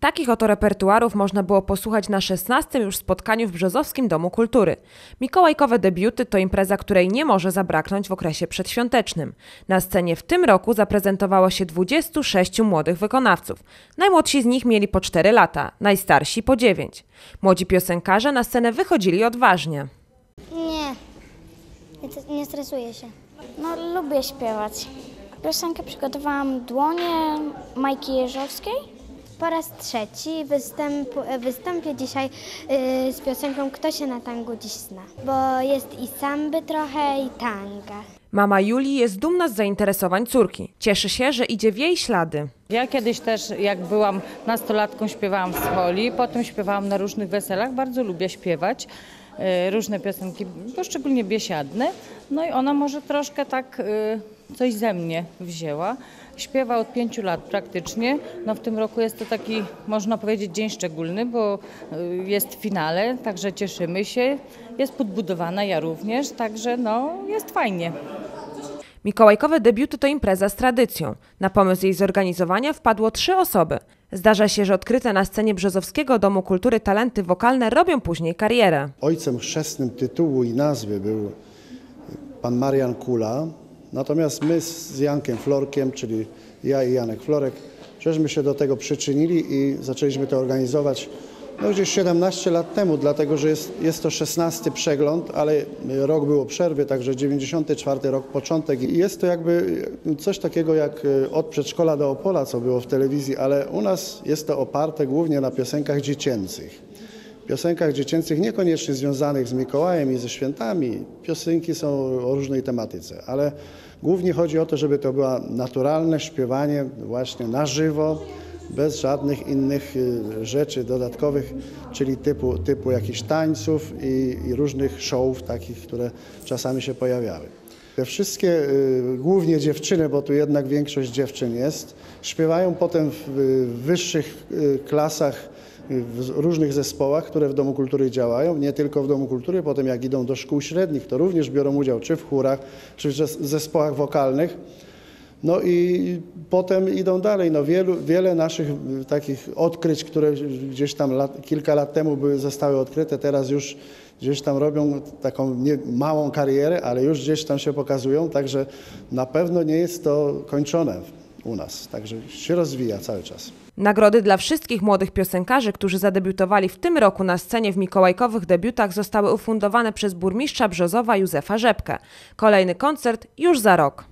Takich oto repertuarów można było posłuchać na 16. już spotkaniu w Brzozowskim Domu Kultury. Mikołajkowe debiuty to impreza, której nie może zabraknąć w okresie przedświątecznym. Na scenie w tym roku zaprezentowało się 26 młodych wykonawców. Najmłodsi z nich mieli po 4 lata, najstarsi po 9. Młodzi piosenkarze na scenę wychodzili odważnie. Nie, nie, stresuję się. No, lubię śpiewać. Piosenkę przygotowałam Dłonie Majki Jeżowskiej. Po raz trzeci występ, wystąpię dzisiaj y, z piosenką Kto się na tangu dziś zna, bo jest i samby trochę i tanga. Mama Julii jest dumna z zainteresowań córki. Cieszy się, że idzie w jej ślady. Ja kiedyś też, jak byłam nastolatką, śpiewałam w scholi, potem śpiewałam na różnych weselach. Bardzo lubię śpiewać e, różne piosenki, poszczególnie biesiadne. No i ona może troszkę tak e, coś ze mnie wzięła. Śpiewa od pięciu lat praktycznie. No w tym roku jest to taki, można powiedzieć, dzień szczególny, bo e, jest w finale, także cieszymy się. Jest podbudowana, ja również, także no jest fajnie. Mikołajkowe debiuty to impreza z tradycją. Na pomysł jej zorganizowania wpadło trzy osoby. Zdarza się, że odkryte na scenie Brzozowskiego Domu Kultury talenty wokalne robią później karierę. Ojcem chrzestnym tytułu i nazwy był pan Marian Kula, natomiast my z Jankiem Florkiem, czyli ja i Janek Florek, żeśmy się do tego przyczynili i zaczęliśmy to organizować no gdzieś 17 lat temu, dlatego że jest, jest to 16 przegląd, ale rok było przerwy, także 94 rok początek. I jest to jakby coś takiego jak e, od przedszkola do Opola, co było w telewizji, ale u nas jest to oparte głównie na piosenkach dziecięcych piosenkach dziecięcych, niekoniecznie związanych z Mikołajem i ze świętami. Piosenki są o różnej tematyce, ale głównie chodzi o to, żeby to było naturalne śpiewanie właśnie na żywo, bez żadnych innych y, rzeczy dodatkowych, czyli typu, typu jakichś tańców i, i różnych showów takich, które czasami się pojawiały. Te wszystkie, y, głównie dziewczyny, bo tu jednak większość dziewczyn jest, śpiewają potem w y, wyższych klasach w różnych zespołach, które w Domu Kultury działają, nie tylko w Domu Kultury, potem jak idą do szkół średnich, to również biorą udział czy w chórach, czy w zes- zespołach wokalnych. No i potem idą dalej. No wielu, wiele naszych y, takich odkryć, które gdzieś tam lat, kilka lat temu były, zostały odkryte, teraz już gdzieś tam robią taką nie, małą karierę, ale już gdzieś tam się pokazują, także na pewno nie jest to kończone u nas. Także się rozwija cały czas. Nagrody dla wszystkich młodych piosenkarzy, którzy zadebiutowali w tym roku na scenie w mikołajkowych debiutach zostały ufundowane przez burmistrza Brzozowa Józefa Rzepkę. Kolejny koncert już za rok.